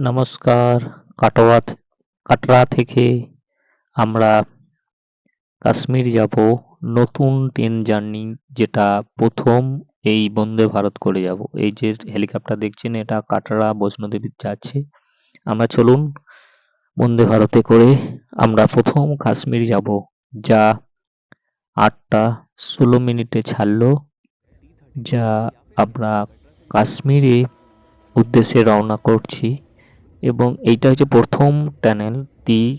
নমস্কার। কাটোয়া কাটরা থেকে আমরা কাশ্মীর যাব। নতুন ট্রেন জার্নি যেটা প্রথম এই বন্দে ভারত করে যাব। এই যে হেলিকপ্টার দেখছেন, এটা কাটরা বৈষ্ণোদেবী যাচ্ছে। আমরা চলুন বন্দে ভারতে করে আমরা প্রথম কাশ্মীর যাব, যা আটটা ষোলো মিনিটে ছাড়লো, যা আমরা কাশ্মীরে উদ্দেশ্যে রওনা করছি। এবং এইটা হচ্ছে প্রথম tunnel, T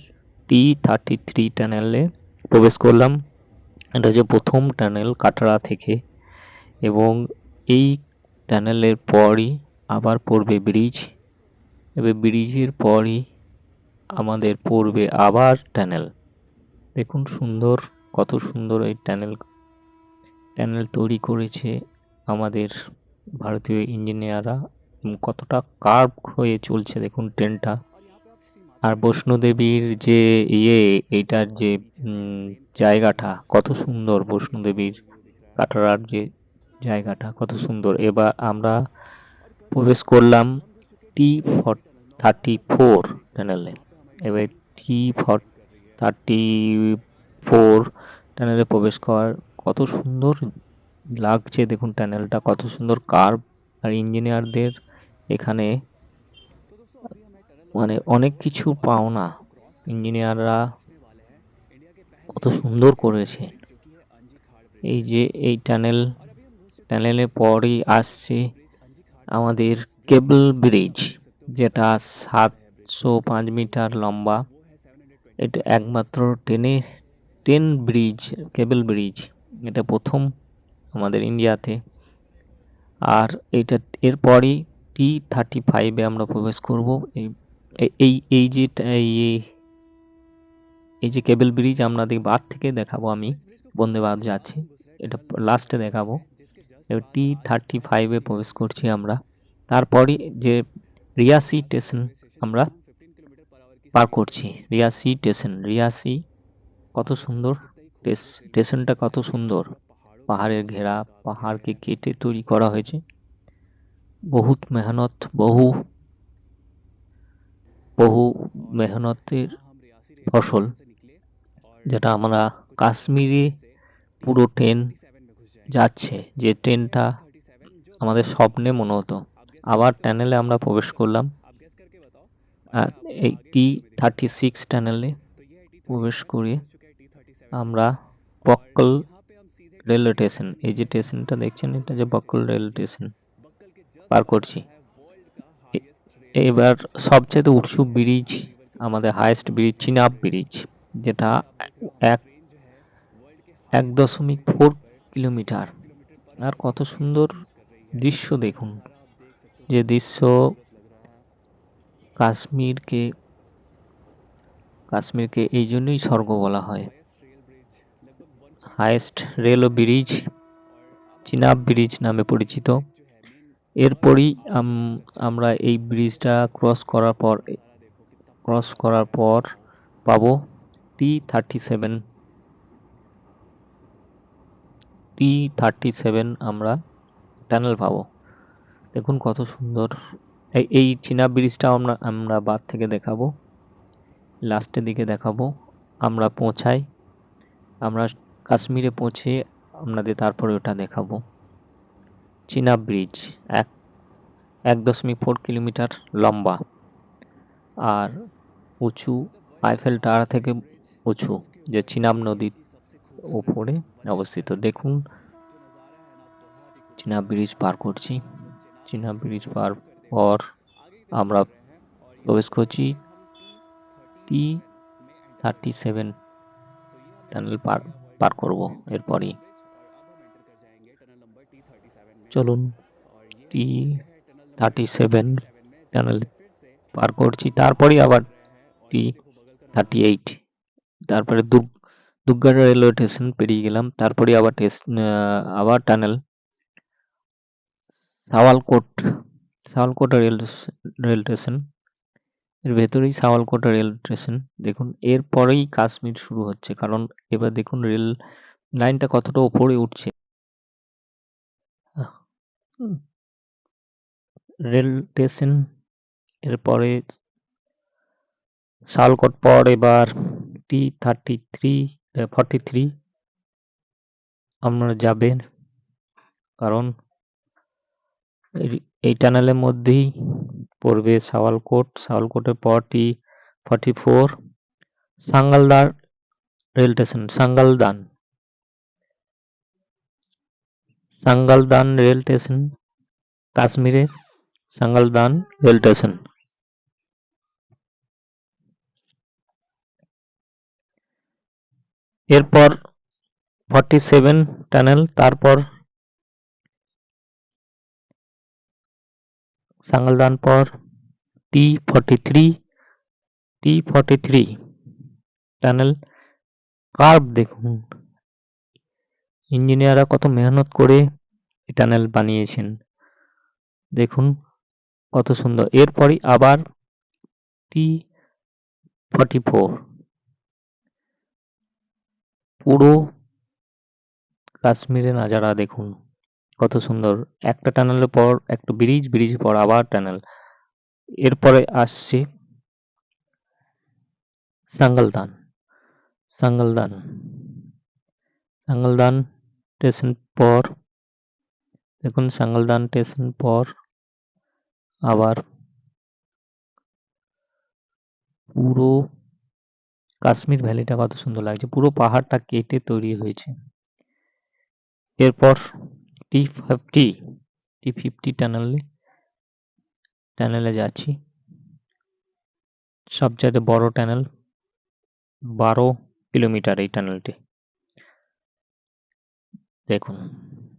T thirty three টানেলে প্রবেশ করলাম। এটা হচ্ছে প্রথম টানেল কাটরা থেকে এবং এই টানেলের পরই আবার পড়বে ব্রিজ। এবার ব্রিজের পরই আমাদের পড়বে আবার টানেল। দেখুন সুন্দর, কত সুন্দর এই টানেল টানেল তৈরি করেছে আমাদের ভারতীয় ইঞ্জিনিয়াররা। কতটা কার্ভ হয়ে চলছে দেখুন ট্রেনটা। আর বৈষ্ণোদেবীর যে ইয়ে এইটার যে জায়গাটা, কত সুন্দর বৈষ্ণোদেবীর কাটারার যে জায়গাটা, কত সুন্দর। এবার আমরা প্রবেশ করলাম টি ফর থার্টি ফোর টানেলে এবার টি ফর থার্টি ফোর টানেলে প্রবেশ করার কত সুন্দর লাগছে দেখুন টানেলটা কত সুন্দর কার্ভ। আর ইঞ্জিনিয়ারদের এখানে মানে অনেক কিছু পাওনা ইঞ্জিনিয়াররা কত সুন্দর করেছে। এই যে এই টানেল টানেলের পরই আসছে আমাদের কেবল ব্রিজ, যেটা সাতশো পাঁচ মিটার লম্বা। এটা একমাত্র ট্রেনে, ট্রেন ব্রিজ, কেবল ব্রিজ। এটা প্রথম আমাদের ইন্ডিয়াতে। আর এটা এরপরই টি থার্টি ফাইভে আমরা প্রবেশ করব। এই, এই- এই যে এই যে কেবল ব্রিজ আপনাদের বাদ থেকে দেখাবো আমি। বন্দে ভারত যাচ্ছি। এটা লাস্টে দেখাবো। টি থার্টি ফাইভে প্রবেশ করছি আমরা। তারপরে যে রিয়াসি স্টেশন আমরা পার করছি। রিয়াসি স্টেশন রিয়াসি কত সুন্দর। স্টেশনটা কত সুন্দর। পাহাড়ের ঘেরা, পাহাড়কে কেটে তৈরি করা হয়েছে। বহুত মেহনত, বহু বহু মেহনতের ফসল, যেটা আমরা কাশ্মীরে পুরো ট্রেন যাচ্ছে, যে ট্রেনটা আমাদের স্বপ্নে মনে হতো। আবার টানেলে আমরা প্রবেশ করলাম। এই টি থার্টি সিক্স টানেলে প্রবেশ করে আমরা বক্কল রেলওয়ে স্টেশন এই যে স্টেশনটা দেখছেন, এটা যে বক্কল রেল স্টেশন পার করছি। এবার সবচেয়ে উঁচু ব্রিজ আমাদের হাইয়েস্ট ব্রিজ চিনাব ব্রিজ যেটা এক এক দশমিক ফোর কিলোমিটার আর কত সুন্দর দৃশ্য দেখুন, যে দৃশ্য কাশ্মীরকে কাশ্মীরকে এই জন্যই স্বর্গ বলা হয়। Highest rail bridge Chenab bridge নামে পরিচিত। এরপরই আম- আমরা এই ব্রিজটা ক্রস করার পর ক্রস করার পর পাবো T thirty seven T thirty seven আমরা টানেল পাবো। দেখুন কত সুন্দর। এই এই চীনা ব্রিজটা আমরা আমরা বাদ থেকে দেখাবো। লাস্টের দিকে দেখাবো। আমরা পৌঁছাই। আমরা কাশ্মীরে পৌঁছে আপনাদের তারপরে ওটা দেখাবো। চীনা ব্রিজ, এক এক দশমিক ফোর কিলোমিটার লম্বা আর উঁচু আইফেল টাওয়ার থেকে উঁচু, যে চিনাব নদীর উপরে অবস্থিত। দেখুন, চীনা ব্রিজ পার করছি। চীনা ব্রিজ পার পর আমরা প্রবেশ করছি টি থার্টি সেভেন টানেল পার পার করব। এরপরই চলুন টি থার্টি সেভেন টানেল পার করছি। তারপরেই আবার টি থার্টি এইট তারপরে দুগ দুর্গাটা রেলওয়ে স্টেশন পেরিয়ে গেলাম। তারপরে আবার আবার টানেল সাওয়ালকোট সাওয়ালকোটা রেল রেল স্টেশনের ভেতরেই সাওয়ালকোটা রেল স্টেশন দেখুন, এরপরেই কাশ্মীর শুরু হচ্ছে। কারণ, এবার দেখুন রেল লাইনটা কতটা উপরে উঠছে। রেল স্টেশন এরপরে শালকট পর এবার T thirty three forty three আপনারা যাবেন। কারণ এই- টানেলের মধ্যেই পড়বে সাওয়ালকোট সাওয়ালকোটের পর T forty four Sangaldan rail station, Sangaldan. Sangaldan rail station, কাশ্মীরে সাঙ্গালদান রেল স্টেশন। এরপর ফর্টি সেভেন টানেল তারপর সাঙ্গালদান পর T forty three T forty three tunnel curve দেখুন। ইঞ্জিনিয়াররা কত মেহনত করে এই টানেল বানিয়েছেন। দেখুন কত সুন্দর। এরপরই আবার টি ফর্টি ফোর পুরো কাশ্মীরের নাজারা দেখুন, কত সুন্দর। একটা টানেলের পর একটা ব্রিজ ব্রিজ পর আবার টানেল। এরপরে আসছে সাঙ্গলদান। সাঙ্গলদান। সাঙ্গলদান স্টেশন পর, দেখুন সাঙ্গলদান স্টেশন পর, আবার পুরো কাশ্মীর ভ্যালিটা কত সুন্দর লাগছে, পুরো পাহাড়টা কেটে তৈরি হয়েছে। এরপর টি ফিফটি টি ফিফটি টানেলে টানেলে যাচ্ছি। সবচাইতে বড় টানেল বারো কিলোমিটার এই টানেলটি দেখুন,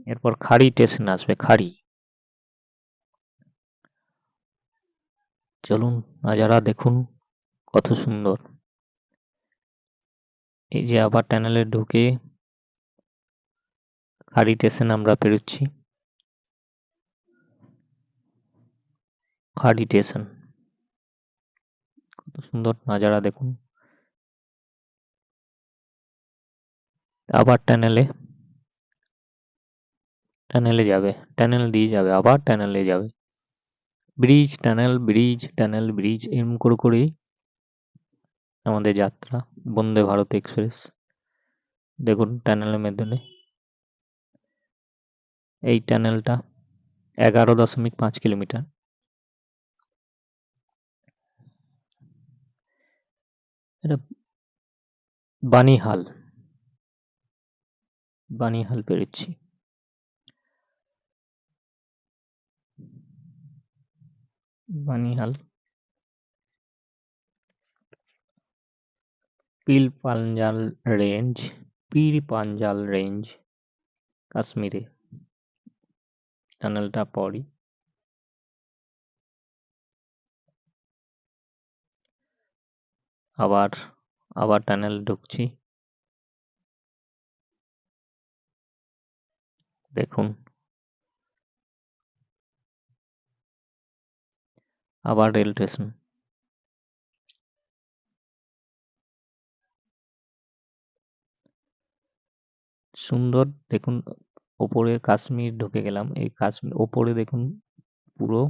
এরপর খাড়ি স্টেশন আসবে, খাড়ি। চলুন নাজারা দেখুন কত সুন্দর। এই যে আবার টানেলে ঢুকে খাড়ি স্টেশন আমরা পেরোচ্ছি। খাড়ি স্টেশন কত সুন্দর নাজারা দেখুন। আবার টানেলে টানেলে যাবে। টানেল দিয়ে যাবে, আবার টানেলে যাবে। Bridge tunnel bridge tunnel bridge এরম করে করেই আমাদের যাত্রা। বন্দে ভারত এক্সপ্রেস। দেখুন টানেলের মাধ্যমে এই টানেলটা এগারো দশমিক পাঁচ কিলোমিটার। এটা বানিহাল। বানিহাল পেরোচ্ছি বানিহাল পিল পাঞ্জাল রেঞ্জ পীর পাঞ্জাল রেঞ্জ, কাশ্মীরে। টানেলটা পরই। আবার আবার টানেল ঢুকছি। দেখুন। আবার রেল স্টেশন। সুন্দর দেখুন, ওপরে কাশ্মীর ঢুকে গেলাম। এই কাশ্মীর ওপরে দেখুন পুরো।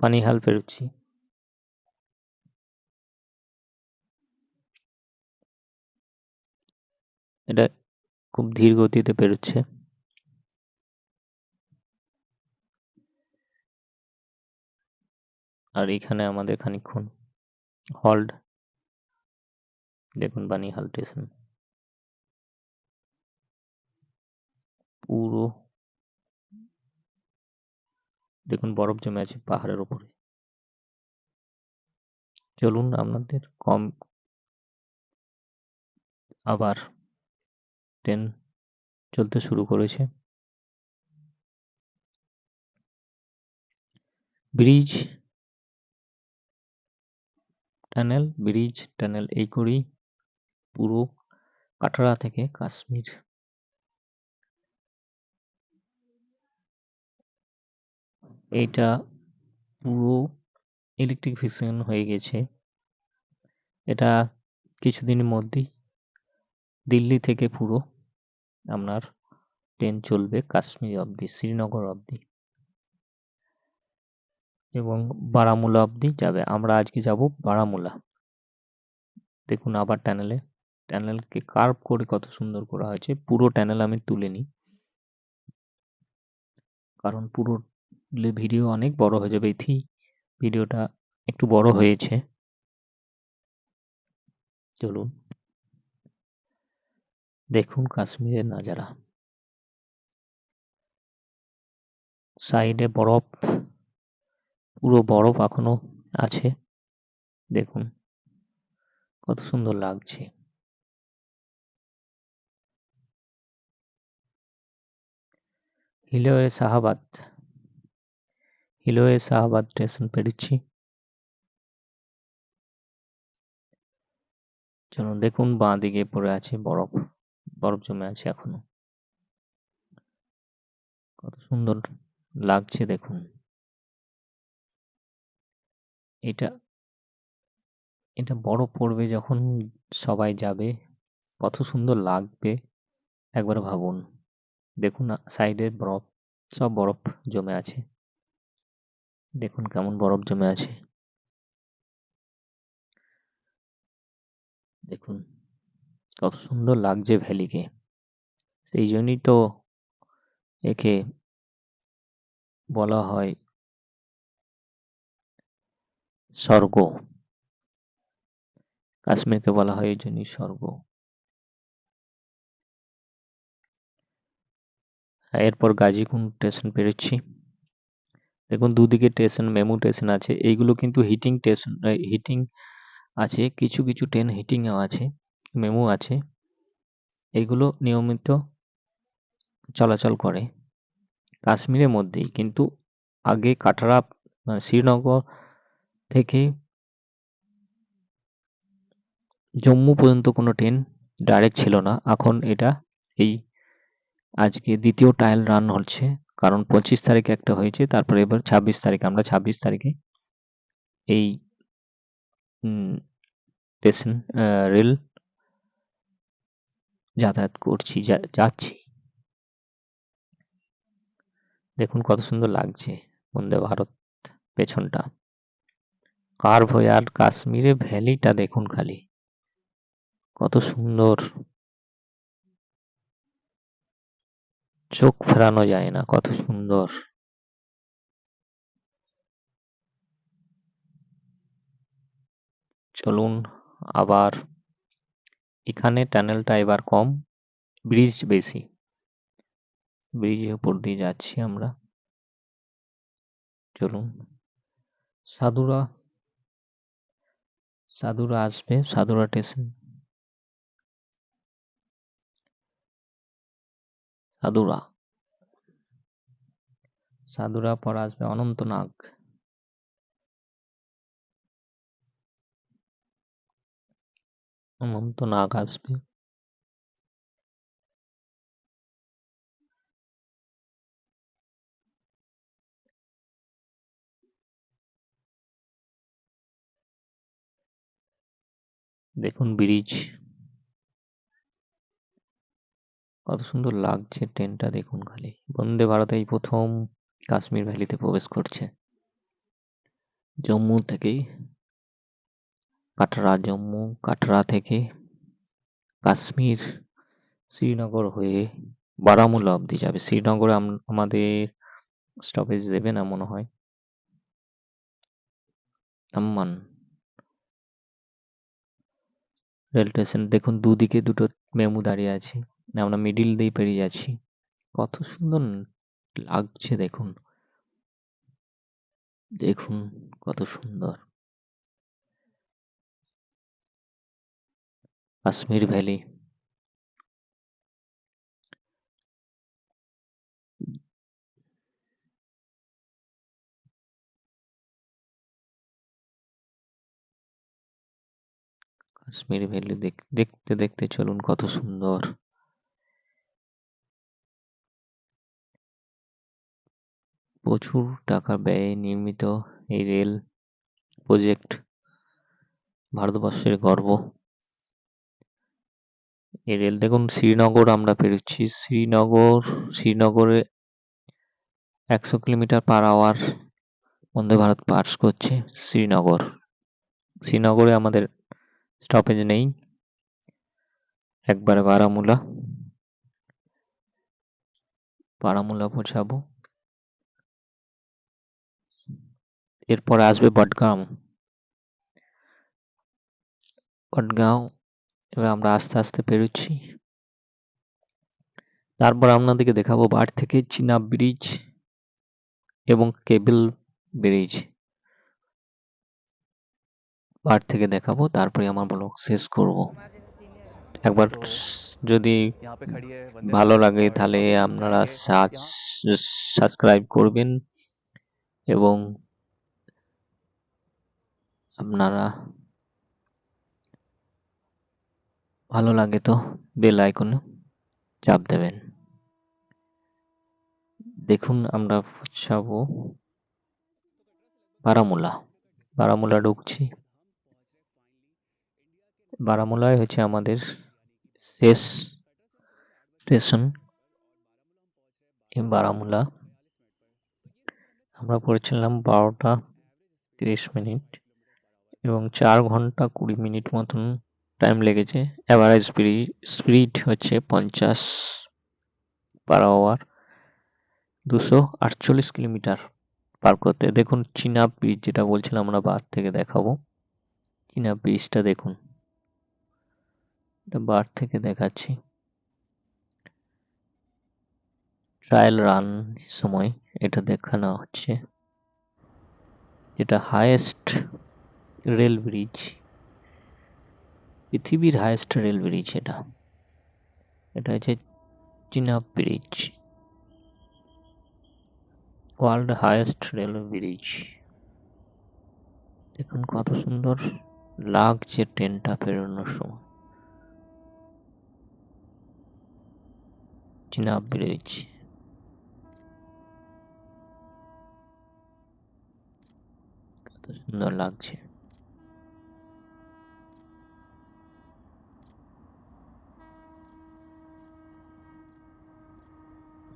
পানিহাল পেরোচ্ছি। এটা খুব ধীর গতিতে পেরোচ্ছে। আর এখানে আমাদের খানিক্ষণ হল্ড দেখুন বানিহাল স্টেশন পুরো দেখুন বরফ জমে আছে পাহাড়ের উপরে। চলুন আপনাদের কম আবার ট্রেন চলতে শুরু করেছে। ব্রিজ টানেল, ব্রিজ, টানেল এই করেই পুরো কাটরা থেকে কাশ্মীর। এইটা পুরো ইলেকট্রিক ইলেকট্রিফিকেশন হয়ে গেছে। এটা কিছুদিনের মধ্যেই দিল্লি থেকে পুরো আপনার ট্রেন চলবে কাশ্মীর অবধি, শ্রীনগর অবধি। এবং বারামুলা অবধি যাবে। আমরা আজকে যাব বারামুলা। দেখুন আবার টানেলে টানেলকে কার্ভ করে কত সুন্দর করা হয়েছে। পুরো টানেল আমি তুলে নিই কারণ পুরো ভিডিও অনেক বড় হয়ে যাবে। এই ভিডিওটা একটু বড় হয়েছে। চলুন। দেখুন কাশ্মীরের নাজারা। সাইডে বরফ। পুরো বরফ এখনও আছে। দেখুন, কত সুন্দর লাগছে। হিলোয়ে শাহাবাদ। হিলোয়ে শাহাবাদ স্টেশন পেরিচ্ছি। চলুন দেখুন বাঁ দিকে পড়ে আছে বরফ। বরফ জমে আছে এখনও। কত সুন্দর লাগছে, দেখুন। এটা এটা বরফ পড়বে যখন সবাই যাবে। কত সুন্দর লাগবে, একবার ভাবুন। দেখুন সাইডে বরফ, সব বরফ জমে আছে। দেখুন কেমন বরফ জমে আছে। দেখুন, কত সুন্দর লাগছে ভ্যালিকে। সেই জন্যই তো একে বলা হয় স্বর্গ। কাশ্মীরকে বলা হয় এই জন্যই স্বর্গ। এরপর গাজীকুন্ড স্টেশন পেরোচ্ছি। দেখুন, দুদিকে স্টেশন মেমু স্টেশন আছে। এইগুলো কিন্তু হিটিং স্টেশন হিটিং আছে, কিছু কিছু ট্রেন হিটিংও আছে, মেমু আছে। এগুলো নিয়মিত চলাচল করে। কাশ্মীরের মধ্যেই, কিন্তু আগে কাটরা শ্রীনগর থেকে জম্মু পর্যন্ত কোনো ট্রেন ডাইরেক্ট ছিল না। এখন এটা এই আজকে দ্বিতীয় ট্রায়াল রান হচ্ছে। কারণ পঁচিশ তারিখে একটা হয়েছে, তারপরে এবার ছাব্বিশ তারিখে, আমরা ছাব্বিশ তারিখে এই স্টেশন রেল যাতায়াত করছি যাচ্ছি। দেখুন কত সুন্দর লাগছে বন্দে ভারত পেছনটা। কার্ভ হয়ে আর কাশ্মীরে ভ্যালিটা দেখুন খালি। কত সুন্দর। চোখ ফেরানো যায় না, কত সুন্দর। চলুন আবার, এখানে টানেলটা এবার কম, ব্রিজ বেশি। ব্রিজের উপর দিয়ে যাচ্ছি আমরা। চলুন। সাধুরা সাধুরা আসবে সাধুরা স্টেশন সাধুরা। সাধুরা পর আসবে অনন্তনাগ। অনন্তনাগ আসবে। দেখুন ব্রিজ কত সুন্দর লাগছে ট্রেনটা দেখুন খালি। বন্দে ভারত এই প্রথম কাশ্মীর ভ্যালিতে প্রবেশ করছে। জম্মু থেকেই, কাটরা, জম্মু, কাটরা থেকে কাশ্মীর শ্রীনগর হয়ে বারামুলা অবধি যাবে। শ্রীনগরে আমাদের স্টপেজ দেবে না মনে হয়। আম্মান রেল স্টেশন, দেখুন দুদিকে দুটো মেমু দাঁড়িয়ে আছে। আমরা মিডিল দিয়ে পেরিয়ে যাচ্ছি। কত সুন্দর লাগছে দেখুন। দেখুন কত সুন্দর। কাশ্মীর ভ্যালি। কাশ্মীর ভ্যালি দেখতে দেখতে চলুন কত সুন্দর। প্রচুর টাকা ব্যয়ে নির্মিত এই রেল প্রজেক্ট ভারতবর্ষের গর্ব। এই রেল দেখুন, শ্রীনগর আমরা পেরোচ্ছি। শ্রীনগর, শ্রীনগরে একশো kilometre per hour Vande Bharat pass করছে শ্রীনগর। শ্রীনগরে আমাদের স্টপেজ নেই। একবারে বারামুলা। বারামুলা পৌঁছাবো। এরপরে আসবে বটগাম বটগাঁও, এবার আমরা আস্তে আস্তে পেরোচ্ছি তারপর আপনাদেরকে দেখাবো বার থেকে চীনা ব্রিজ এবং কেবল ব্রিজ। পার্ট থেকে দেখাবো তারপরে আমার ব্লগ শেষ করব। একবার যদি ভালো লাগে তাহলে আপনারা সাবস্ক্রাইব করবেন এবং আপনারা ভালো লাগে তো বেল আইকনে চাপ দেবেন। দেখুন আমরা পৌঁছাবো বারামুলা। বারামুলা ঢুকছি। বারামুলায় হচ্ছে আমাদের শেষ স্টেশন বারামুলা। আমরা পড়েছিলাম বারোটা তিরিশ মিনিট এবং চার ঘণ্টা কুড়ি মিনিট মতন টাইম লেগেছে। অ্যাভারেজ স্পিড হচ্ছে পঞ্চাশ পার আওয়ার দুশো আটচল্লিশ কিলোমিটার পার করতে। দেখুন চীনা ব্রিজ যেটা বলছিলাম আমরা বার থেকে দেখাবো। চীনা ব্রিজটা দেখুন। বার থেকে দেখাচ্ছি। ট্রায়াল রান সময়, এটা দেখানো হচ্ছে। যেটা হায়েস্ট রেল ব্রিজ পৃথিবীর হায়েস্ট রেল ব্রিজ এটা। এটা হচ্ছে চীনা bridge world highest rail bridge দেখুন কত সুন্দর লাগছে ট্রেনটা পেরোনোর সময়। চীনা ব্রিজ কত সুন্দর লাগছে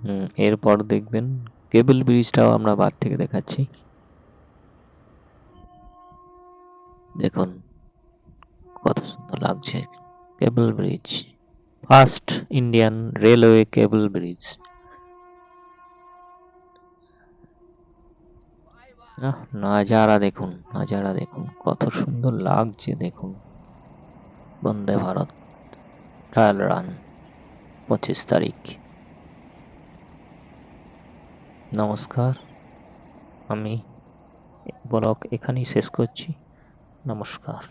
হুম এরপর দেখবেন। কেবল ব্রিজটাও আমরা বার থেকে দেখাচ্ছি। দেখুন, কত সুন্দর লাগছে। Cable bridge first Indian railway cable bridge. নাজারা দেখুন নাজারা দেখুন, কত সুন্দর লাগছে দেখুন। বন্দে ভারত ট্রায়াল রান, পঁচিশ তারিখ। নমস্কার, আমি ব্লগ এখানেই শেষ করছি। নমস্কার।